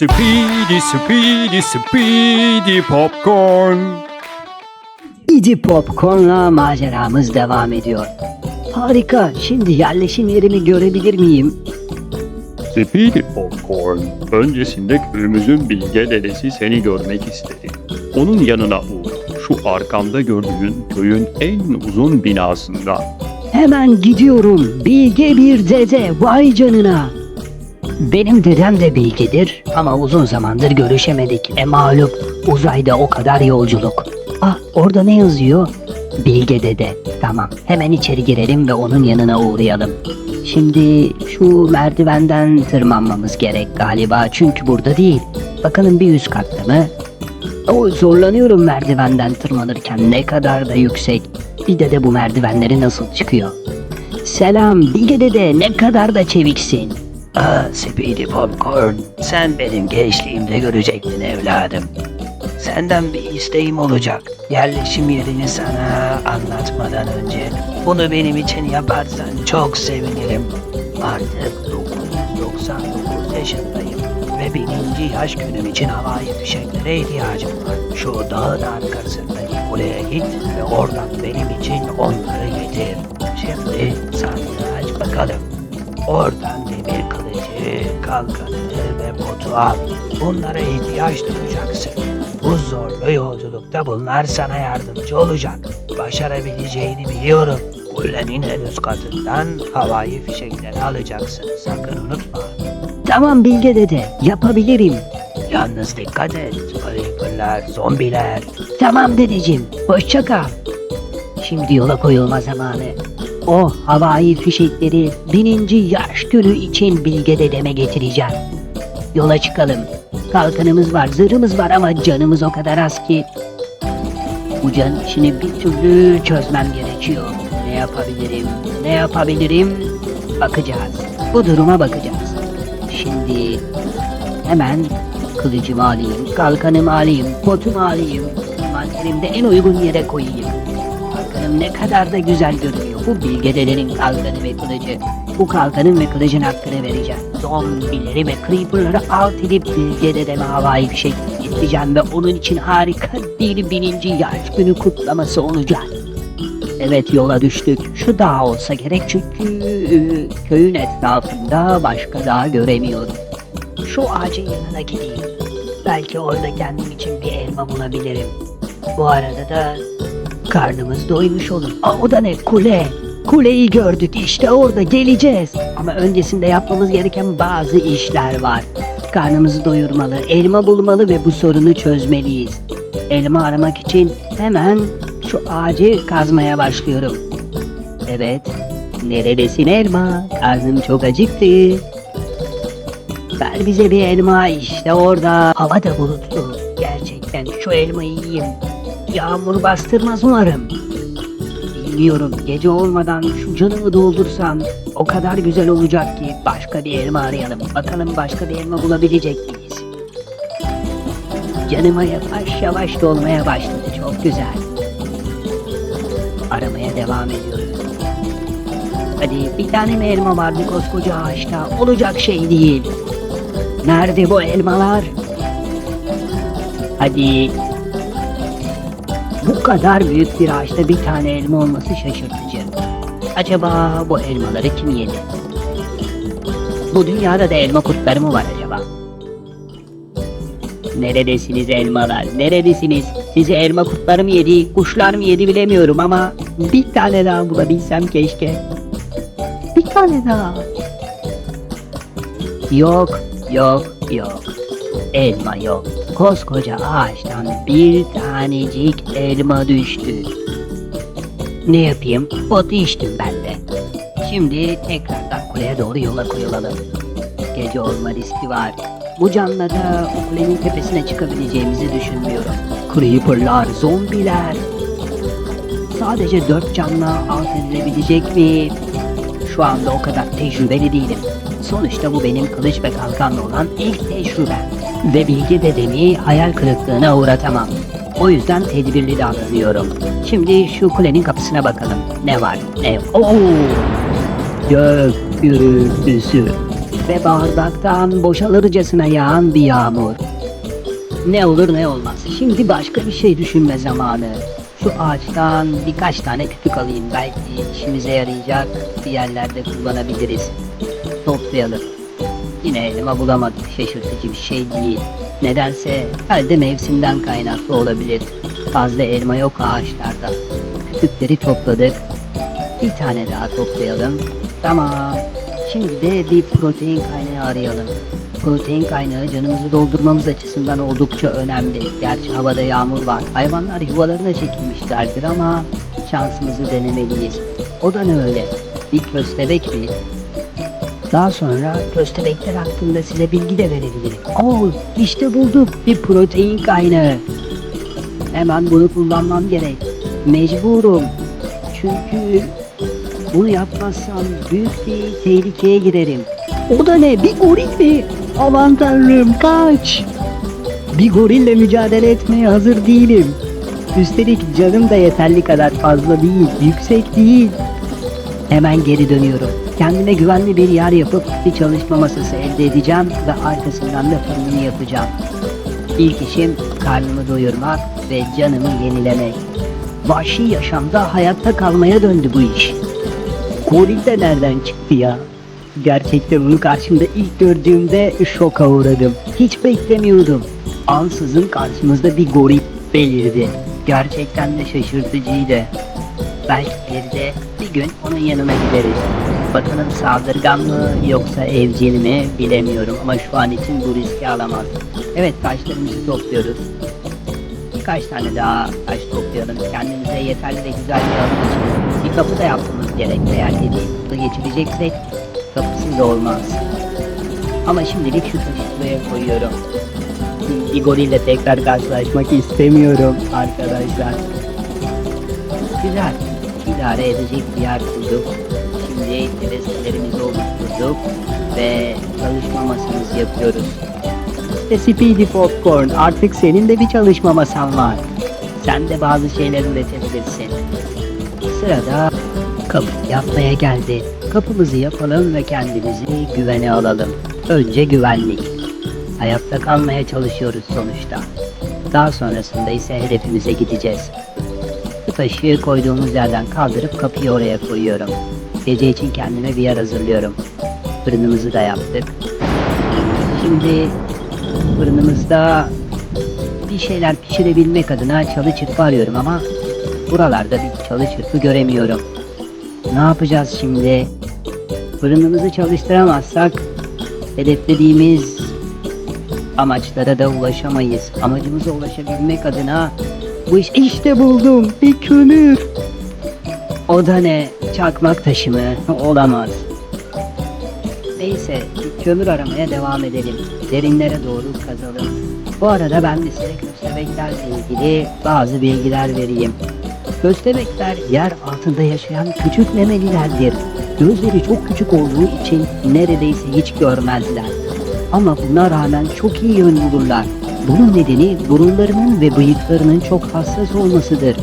Speedy, speedy, speedy popcorn. İdi Popcorn'la maceramız devam ediyor. Harika, şimdi yerleşim yerimi görebilir miyim? Speedy popcorn. Öncesinde köyümüzün bilge dedesi seni görmek istedi. Onun yanına uğra. Şu arkamda gördüğün köyün en uzun binasında. Hemen gidiyorum. Bilge bir dede, vay canına. Benim dedem de bilgedir ama uzun zamandır görüşemedik. E malum uzayda o kadar yolculuk. Ah orada ne yazıyor? Bilge dede. Tamam hemen içeri girelim ve onun yanına uğrayalım. Şimdi şu merdivenden tırmanmamız gerek galiba çünkü burada değil. Bakalım bir üst katta mı? O zorlanıyorum merdivenden tırmanırken ne kadar da yüksek. Bir de de bu merdivenleri nasıl çıkıyor? Selam Bilge dede ne kadar da çeviksin. Aa Speedy Popcorn sen benim gençliğimde görecektin evladım. Senden bir isteğim olacak. Yerleşim yerini sana anlatmadan önce bunu benim için yaparsan çok sevinirim. Artık 999 yaşındayım ve birinci yaş günüm için havai fişeklere ihtiyacım var. Şu dağın arkasındaki kuleye git ve oradan benim için onları getir. Şimdi sandığı aç bakalım. Oradan demir kılıcı, kalkanı ve botu al. Bunlara ihtiyaç duyacaksın. Bu zorlu yolculukta bunlar sana yardımcı olacak. Başarabileceğini biliyorum. Kulenin en üst katından havai fişekleri alacaksın. Sakın unutma. Tamam Bilge dede, yapabilirim. Yalnız dikkat et. Creeper'lar, zombiler. Tamam dedeciğim, hoşça kal. Şimdi yola koyulma zamanı. O havai fişekleri bininci yaş günü için Bilge dedeme getireceğim. Yola çıkalım. Kalkanımız var, zırhımız var ama canımız o kadar az ki. Bu can işini bir türlü çözmem gerekiyor. Ne yapabilirim, ne yapabilirim? Bakacağız. Bu duruma bakacağız. Şimdi hemen kılıcımı alayım, kalkanımı alayım, botumu alayım. Manterimde en uygun yere koyayım. Kalkanım ne kadar da güzel görünüyor. Bu bilge dedelerin kalkanı ve kılıcı. Bu kalkanın ve kılıcın hakkını vereceğim. Zombileri ve creeperları alt edip bilge dedeme havai bir şey getireceğim ve onun için harika bir bininci yaş günü kutlaması olacak. Evet yola düştük. Şu dağ olsa gerek çünkü e, köyün etrafında başka dağ göremiyorum. Şu ağacın yanına gideyim. Belki orada kendim için bir elma bulabilirim. Bu arada da karnımız doymuş olur. Aa, o da ne? Kule. Kuleyi gördük işte orada geleceğiz. Ama öncesinde yapmamız gereken bazı işler var. Karnımızı doyurmalı, elma bulmalı ve bu sorunu çözmeliyiz. Elma aramak için hemen şu ağacı kazmaya başlıyorum. Evet, neredesin elma? Karnım çok acıktı. Ver bize bir elma işte orada. Hava da bulutlu. Gerçekten şu elmayı yiyeyim. Yağmur bastırmaz umarım. Bilmiyorum gece olmadan şu canımı doldursam o kadar güzel olacak ki başka bir elma arayalım. Bakalım başka bir elma bulabilecek miyiz? Canıma yavaş yavaş dolmaya başladı. Çok güzel. Aramaya devam ediyoruz. Hadi bir tane mi elma vardı koskoca ağaçta? Olacak şey değil. Nerede bu elmalar? Hadi. Bu kadar büyük bir ağaçta bir tane elma olması şaşırtıcı. Acaba bu elmaları kim yedi? Bu dünyada da elma kurtları mı var acaba? Neredesiniz elmalar? Neredesiniz? Sizi elma kurtları mı yedi, kuşlar mı yedi bilemiyorum ama bir tane daha bulabilsem keşke. Bir tane daha. Yok, yok, yok. Elma yok. Koskoca ağaçtan bir tanecik elma düştü. Ne yapayım? Botu içtim ben de. Şimdi tekrardan kuleye doğru yola koyulalım. Gece olma riski var. Bu canla da o kulenin tepesine çıkabileceğimizi düşünmüyorum. Creeper'lar, zombiler. Sadece dört canla alt edilebilecek mi? Şu anda o kadar tecrübeli değilim. Sonuçta bu benim kılıç ve kalkanla olan ilk tecrübem. Ve bilgi dedemi hayal kırıklığına uğratamam. O yüzden tedbirli davranıyorum. Şimdi şu kulenin kapısına bakalım. Ne var ne. Oo! Gök gürültüsü. ve bardaktan boşalırcasına yağan bir yağmur. Ne olur ne olmaz. Şimdi başka bir şey düşünme zamanı. Şu ağaçtan birkaç tane kütük alayım. Belki işimize yarayacak bir yerlerde kullanabiliriz. Toplayalım. Yine elma bulamadık. Şaşırtıcı bir şey değil. Nedense herhalde mevsimden kaynaklı olabilir. Fazla elma yok ağaçlarda. Kütükleri topladık. Bir tane daha toplayalım. Tamam. Şimdi de bir protein kaynağı arayalım. Protein kaynağı canımızı doldurmamız açısından oldukça önemli. Gerçi havada yağmur var. Hayvanlar yuvalarına çekilmişlerdir ama şansımızı denemeliyiz. O da ne öyle? Bir köstebek mi? Daha sonra köstebekler hakkında size bilgi de verebilirim. Oo, işte bulduk bir protein kaynağı. Hemen bunu kullanmam gerek. Mecburum. Çünkü bunu yapmazsam büyük bir tehlikeye girerim. O da ne? Bir goril mi? Aman tanrım kaç! Bir gorille mücadele etmeye hazır değilim. Üstelik canım da yeterli kadar fazla değil, yüksek değil. Hemen geri dönüyorum. Kendime güvenli bir yer yapıp bir çalışma masası elde edeceğim ve arkasından da fırınımı yapacağım. İlk işim karnımı doyurmak ve canımı yenilemek. Vahşi yaşamda hayatta kalmaya döndü bu iş. Goril de nereden çıktı ya? Gerçekten bunu karşımda ilk gördüğümde şoka uğradım. Hiç beklemiyordum. Ansızın karşımızda bir goril belirdi. Gerçekten de şaşırtıcıydı. Belki bir de bir gün onun yanına gideriz. Bakalım saldırgan mı yoksa evcil mi bilemiyorum ama şu an için bu riski alamaz. Evet taşlarımızı topluyoruz. Birkaç tane daha taş toplayalım. Kendimize yeterli ve güzel bir alan için. Bir kapı da yapmamız gerek. Eğer dediğim geçireceksek kapısız olmaz. Ama şimdilik şu taşı buraya koyuyorum. Bir gorille tekrar karşılaşmak istemiyorum arkadaşlar. Güzel. İdare edecek bir yer bulduk. Şimdi testlerimizi oluşturduk ve çalışma masamızı yapıyoruz. İşte Speedy Popcorn artık senin de bir çalışma masan var. Sen de bazı şeyler üretebilirsin. Sırada kapı yapmaya geldi. Kapımızı yapalım ve kendimizi güvene alalım. Önce güvenlik. Hayatta kalmaya çalışıyoruz sonuçta. Daha sonrasında ise hedefimize gideceğiz. Bu taşı koyduğumuz yerden kaldırıp kapıyı oraya koyuyorum. Gece için kendime bir yer hazırlıyorum. Fırınımızı da yaptık. Şimdi fırınımızda bir şeyler pişirebilmek adına çalı çırpı arıyorum ama buralarda bir çalı çırpı göremiyorum. Ne yapacağız şimdi? Fırınımızı çalıştıramazsak hedeflediğimiz amaçlara da ulaşamayız. Amacımıza ulaşabilmek adına bu iş işte buldum bir kömür. O da ne? Çakmak taşı mı? Olamaz. Neyse kömür aramaya devam edelim. Derinlere doğru kazalım. Bu arada ben de size köstebeklerle ilgili bazı bilgiler vereyim. Köstebekler yer altında yaşayan küçük memelilerdir. Gözleri çok küçük olduğu için neredeyse hiç görmezler. Ama buna rağmen çok iyi yön bulurlar. Bunun nedeni burunlarının ve bıyıklarının çok hassas olmasıdır.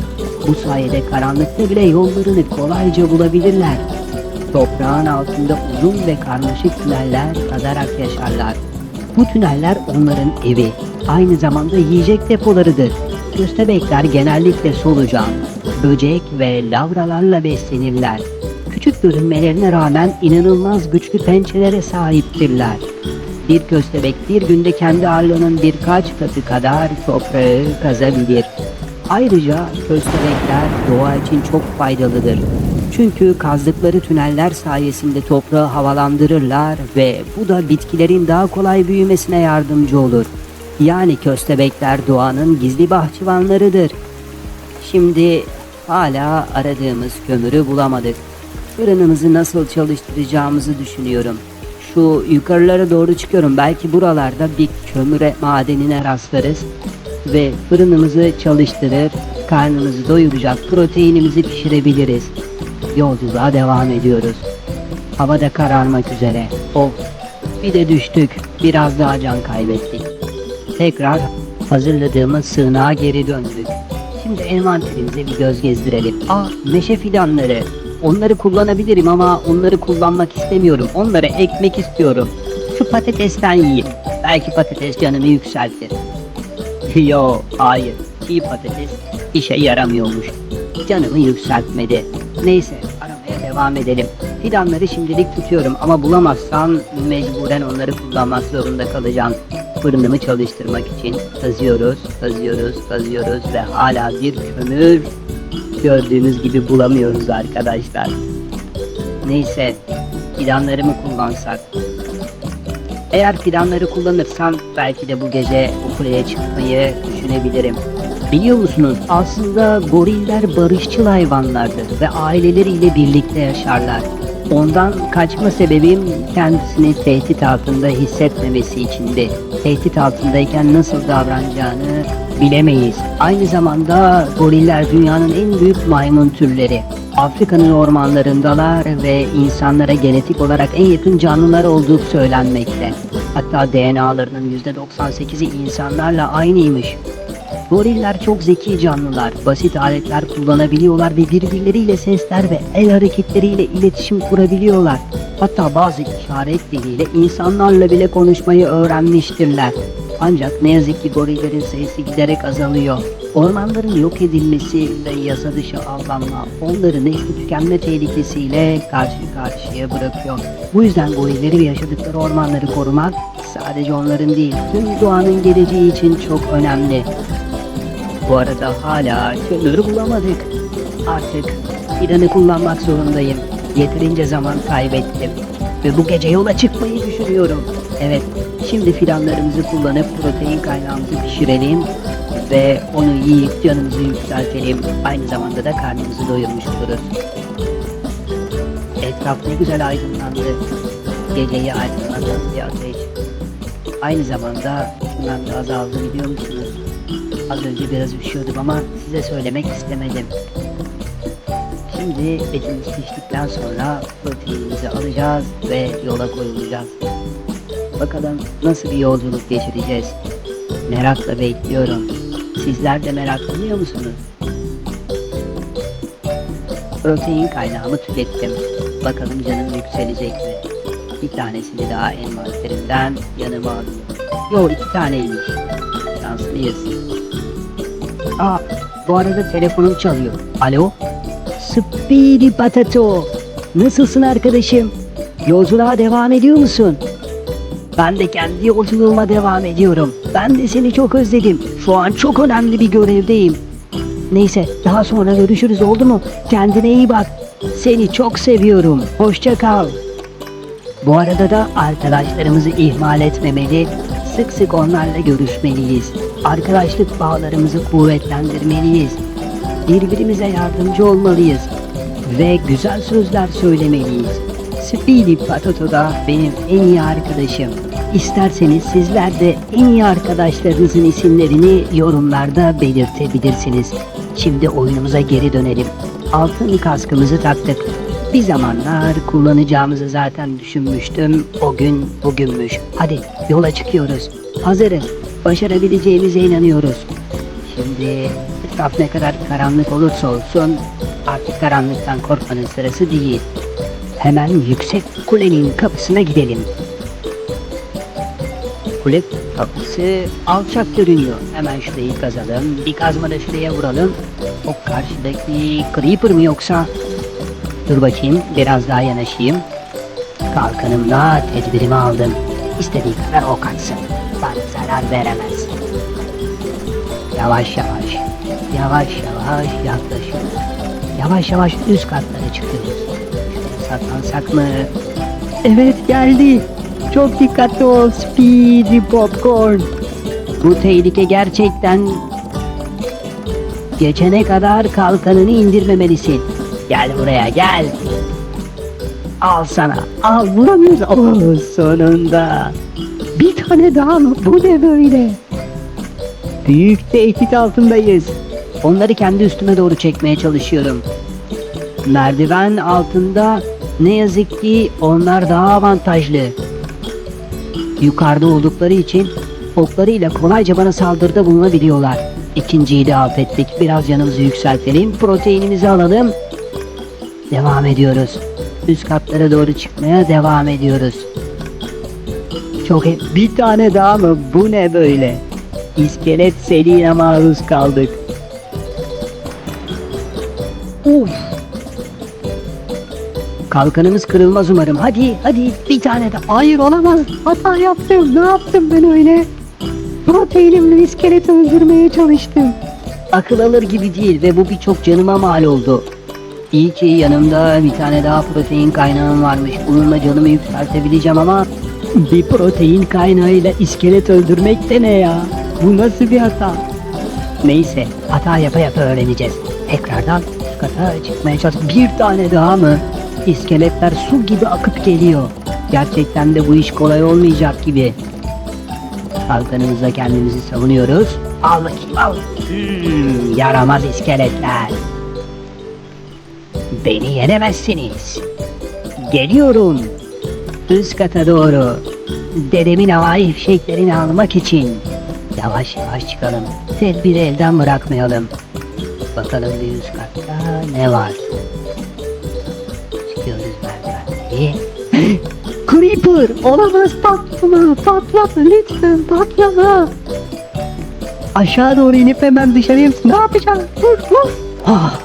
Bu sayede karanlıkta bile yollarını kolayca bulabilirler. Toprağın altında uzun ve karmaşık tüneller kazarak yaşarlar. Bu tüneller onların evi, aynı zamanda yiyecek depolarıdır. Köstebekler genellikle solucan, böcek ve lavralarla beslenirler. Küçük görünmelerine rağmen inanılmaz güçlü pençelere sahiptirler. Bir köstebek bir günde kendi ağırlığının birkaç katı kadar toprağı kazabilir. Ayrıca köstebekler doğa için çok faydalıdır. Çünkü kazdıkları tüneller sayesinde toprağı havalandırırlar ve bu da bitkilerin daha kolay büyümesine yardımcı olur. Yani köstebekler doğanın gizli bahçıvanlarıdır. Şimdi hala aradığımız kömürü bulamadık. Fırınımızı nasıl çalıştıracağımızı düşünüyorum. Şu yukarılara doğru çıkıyorum. Belki buralarda bir kömüre madenine rastlarız. Ve fırınımızı çalıştırır, karnımızı doyuracak proteinimizi pişirebiliriz. Yolculuğa devam ediyoruz. Hava da kararmak üzere. Of, bir de düştük. Biraz daha can kaybettik. Tekrar hazırladığımız sığınağa geri döndük. Şimdi envanterimize bir göz gezdirelim. Aa, meşe fidanları. Onları kullanabilirim ama onları kullanmak istemiyorum. Onları ekmek istiyorum. Şu patatesten yiyeyim. Belki patates canımı yükseltir. Yo, hayır. Çiğ patates işe yaramıyormuş. Canımı yükseltmedi. Neyse, aramaya devam edelim. Fidanları şimdilik tutuyorum ama bulamazsam mecburen onları kullanmak zorunda kalacağım. Fırınımı çalıştırmak için kazıyoruz, kazıyoruz, kazıyoruz ve hala bir kömür gördüğünüz gibi bulamıyoruz arkadaşlar. Neyse, fidanlarımı kullansak. Eğer fidanları kullanırsam belki de bu gece bu çıkmayı düşünebilirim. Biliyor musunuz aslında goriller barışçıl hayvanlardır ve aileleriyle birlikte yaşarlar. Ondan kaçma sebebim kendisini tehdit altında hissetmemesi içindi. Tehdit altındayken nasıl davranacağını bilemeyiz. Aynı zamanda goriller dünyanın en büyük maymun türleri. Afrika'nın ormanlarındalar ve insanlara genetik olarak en yakın canlılar olduğu söylenmekte. Hatta DNA'larının %98'i insanlarla aynıymış. Goriller çok zeki canlılar, basit aletler kullanabiliyorlar ve birbirleriyle sesler ve el hareketleriyle iletişim kurabiliyorlar. Hatta bazı işaret diliyle insanlarla bile konuşmayı öğrenmiştirler. Ancak ne yazık ki gorillerin sayısı giderek azalıyor. Ormanların yok edilmesi ve yasa dışı avlanma onları nesli tükenme tehlikesiyle karşı karşıya bırakıyor. Bu yüzden gorilleri ve yaşadıkları ormanları korumak sadece onların değil tüm doğanın geleceği için çok önemli. Bu arada hala kömür bulamadık. Artık fidanı kullanmak zorundayım. Yeterince zaman kaybettim. Ve bu gece yola çıkmayı düşünüyorum. Evet, şimdi fidanlarımızı kullanıp protein kaynağımızı pişirelim ve onu yiyip canımızı yükseltelim. Aynı zamanda da karnımızı doyurmuş oluruz. Etraf ne güzel aydınlandı. Geceyi aydınlatan bir ateş. Aynı zamanda ben de azaldı biliyor musunuz? Az önce biraz üşüyordum ama size söylemek istemedim. Şimdi etimiz piştikten sonra proteinimizi alacağız ve yola koyulacağız. Bakalım nasıl bir yolculuk geçireceğiz? Merakla bekliyorum. Sizler de meraklanıyor musunuz? Protein kaynağımı tükettim. Bakalım canım yükselecek mi? Bir tanesini daha envanterimden yanıma alayım. Yo iki taneymiş. Şanslıyız. Aa, bu arada telefonum çalıyor. Alo? Speedy Patato. Nasılsın arkadaşım? Yolculuğa devam ediyor musun? Ben de kendi yolculuğuma devam ediyorum. Ben de seni çok özledim. Şu an çok önemli bir görevdeyim. Neyse daha sonra görüşürüz oldu mu? Kendine iyi bak. Seni çok seviyorum. Hoşça kal. Bu arada da arkadaşlarımızı ihmal etmemeli, sık sık onlarla görüşmeliyiz. Arkadaşlık bağlarımızı kuvvetlendirmeliyiz. Birbirimize yardımcı olmalıyız ve güzel sözler söylemeliyiz. Speedy Patato da benim en iyi arkadaşım. İsterseniz sizler de en iyi arkadaşlarınızın isimlerini yorumlarda belirtebilirsiniz. Şimdi oyunumuza geri dönelim. Altın kaskımızı taktık. Bir zamanlar kullanacağımızı zaten düşünmüştüm. O gün bugünmüş. Hadi yola çıkıyoruz. Hazırız. Başarabileceğimize inanıyoruz. Şimdi etraf ne kadar karanlık olursa olsun artık karanlıktan korkmanın sırası değil. Hemen yüksek kulenin kapısına gidelim. Kule kapısı alçak görünüyor. Hemen şurayı kazalım. Bir kazma da şuraya vuralım. O karşıdaki Creeper mı yoksa? Dur bakayım biraz daha yanaşayım. Kalkanımla tedbirimi aldım. İstediği kadar ok atsın. Bana zarar veremez. Yavaş yavaş, yavaş yavaş yaklaşıyoruz. Yavaş yavaş üst katlara çıkıyoruz. Saklansak mı? Evet geldi. Çok dikkatli ol Speedy Popcorn. Bu tehlike gerçekten Geçene kadar kalkanını indirmemelisin. Gel buraya gel. Al sana. Al vuramıyoruz. Oh sonunda. Bir tane daha mı? Bu ne böyle? Büyük tehdit altındayız. Onları kendi üstüme doğru çekmeye çalışıyorum. Merdiven altında ne yazık ki onlar daha avantajlı. Yukarıda oldukları için oklarıyla kolayca bana saldırıda bulunabiliyorlar. İkinciyi de alt ettik. Biraz canımızı yükseltelim. Proteinimizi alalım. Devam ediyoruz. Üst katlara doğru çıkmaya devam ediyoruz. Çok he- bir tane daha mı? Bu ne böyle? İskelet seriğine maruz kaldık. Uf. Kalkanımız kırılmaz umarım. Hadi hadi bir tane de. Hayır olamaz. Hata yaptım. Ne yaptım ben öyle? Proteinimle iskeleti öldürmeye çalıştım. Akıl alır gibi değil ve bu birçok canıma mal oldu. İyi ki yanımda bir tane daha protein kaynağım varmış. Bununla canımı yükseltebileceğim ama bir protein kaynağıyla iskelet öldürmek de ne ya? Bu nasıl bir hata? Neyse hata yapa yapa öğreneceğiz. Tekrardan kata çıkmaya çalış. Bir tane daha mı? İskeletler su gibi akıp geliyor. Gerçekten de bu iş kolay olmayacak gibi. Kalkanımızla kendimizi savunuyoruz. Al bakayım al. Hmm, yaramaz iskeletler. Beni yenemezsiniz. Geliyorum. Üst kata doğru. Dedemin havai fişeklerini almak için. Yavaş yavaş çıkalım. Tedbiri elden bırakmayalım. Bakalım bir üst katta ne var? Creeper! Olamaz patlama! Patlama lütfen patlama! Aşağı doğru inip hemen dışarıya Ne yapacağım? Vur vur! Ah!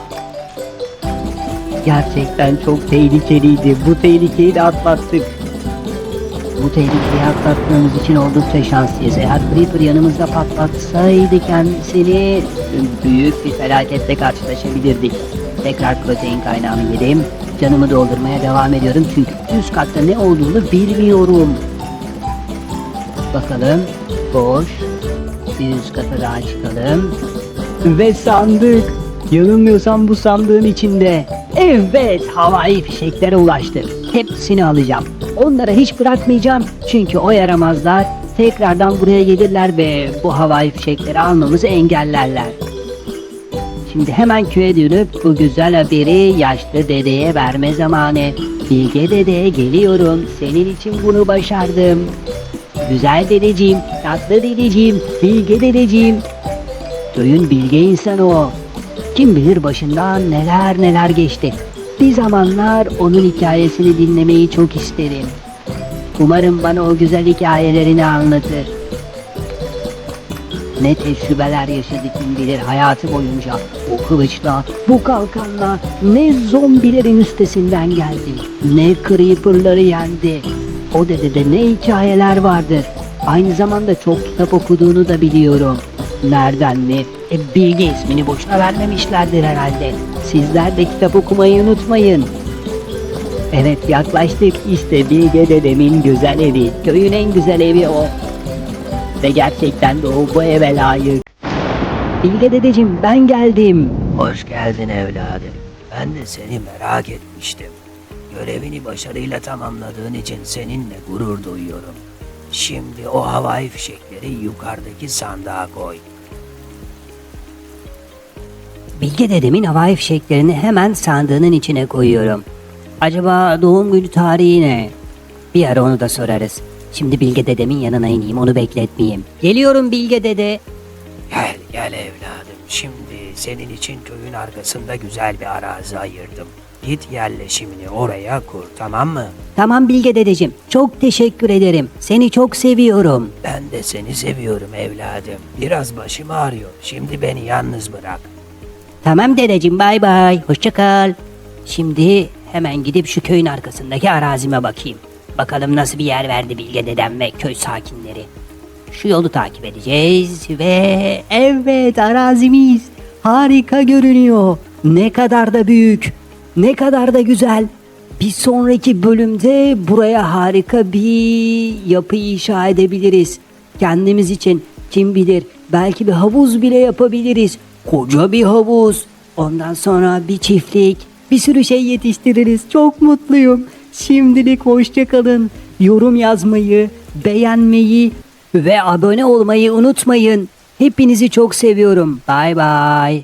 Gerçekten çok tehlikeliydi. Bu tehlikeyi de atlattık. Bu tehlikeyi atlattığımız için oldukça şanslıyız. Eğer Creeper yanımızda patlatsaydı kendisini büyük bir felaketle karşılaşabilirdik. Tekrar protein kaynağımı yedim. Canımı doldurmaya devam ediyorum çünkü üst katta ne olduğunu bilmiyorum. Bakalım. Boş. Bir üst kata daha çıkalım. Ve sandık. Yanılmıyorsam bu sandığın içinde. Evet havai fişeklere ulaştık. Hepsini alacağım. Onları hiç bırakmayacağım. Çünkü o yaramazlar tekrardan buraya gelirler ve bu havai fişekleri almamızı engellerler. Şimdi hemen köye dönüp bu güzel haberi yaşlı dedeye verme zamanı. Bilge dede geliyorum. Senin için bunu başardım. Güzel dedeciğim, tatlı dedeciğim, bilge dedeciğim. Köyün bilge insanı o. Kim bilir başından neler neler geçti. Bir zamanlar onun hikayesini dinlemeyi çok isterim. Umarım bana o güzel hikayelerini anlatır. Ne tecrübeler yaşadı kim bilir hayatı boyunca. Bu kılıçla, bu kalkanla ne zombilerin üstesinden geldi. Ne creeperları yendi. O dedede ne hikayeler vardır. Aynı zamanda çok kitap okuduğunu da biliyorum. Nereden mi? E, bilgi ismini boşuna vermemişlerdir herhalde. Sizler de kitap okumayı unutmayın. Evet yaklaştık işte Bilge dedemin güzel evi. Köyün en güzel evi o. Ve gerçekten de o bu eve layık. Bilge dedeciğim ben geldim. Hoş geldin evladım. Ben de seni merak etmiştim. Görevini başarıyla tamamladığın için seninle gurur duyuyorum. Şimdi o havai fişekleri yukarıdaki sandığa koy. Bilge dedemin havai fişeklerini hemen sandığının içine koyuyorum. Acaba doğum günü tarihi ne? Bir ara onu da sorarız. Şimdi Bilge dedemin yanına ineyim onu bekletmeyeyim. Geliyorum Bilge dede. Gel gel evladım. Şimdi senin için köyün arkasında güzel bir arazi ayırdım. Git yerleşimini oraya kur tamam mı? Tamam Bilge dedeciğim. Çok teşekkür ederim. Seni çok seviyorum. Ben de seni seviyorum evladım. Biraz başım ağrıyor. Şimdi beni yalnız bırak. Tamam dedeciğim bay bay. Hoşça kal. Şimdi hemen gidip şu köyün arkasındaki arazime bakayım. Bakalım nasıl bir yer verdi Bilge dedem ve köy sakinleri. Şu yolu takip edeceğiz ve evet arazimiz harika görünüyor. Ne kadar da büyük, ne kadar da güzel. Bir sonraki bölümde buraya harika bir yapı inşa edebiliriz. Kendimiz için kim bilir belki bir havuz bile yapabiliriz. Koca bir havuz. Ondan sonra bir çiftlik, bir sürü şey yetiştiririz. Çok mutluyum. Şimdilik hoşça kalın. Yorum yazmayı, beğenmeyi ve abone olmayı unutmayın. Hepinizi çok seviyorum. Bay bay.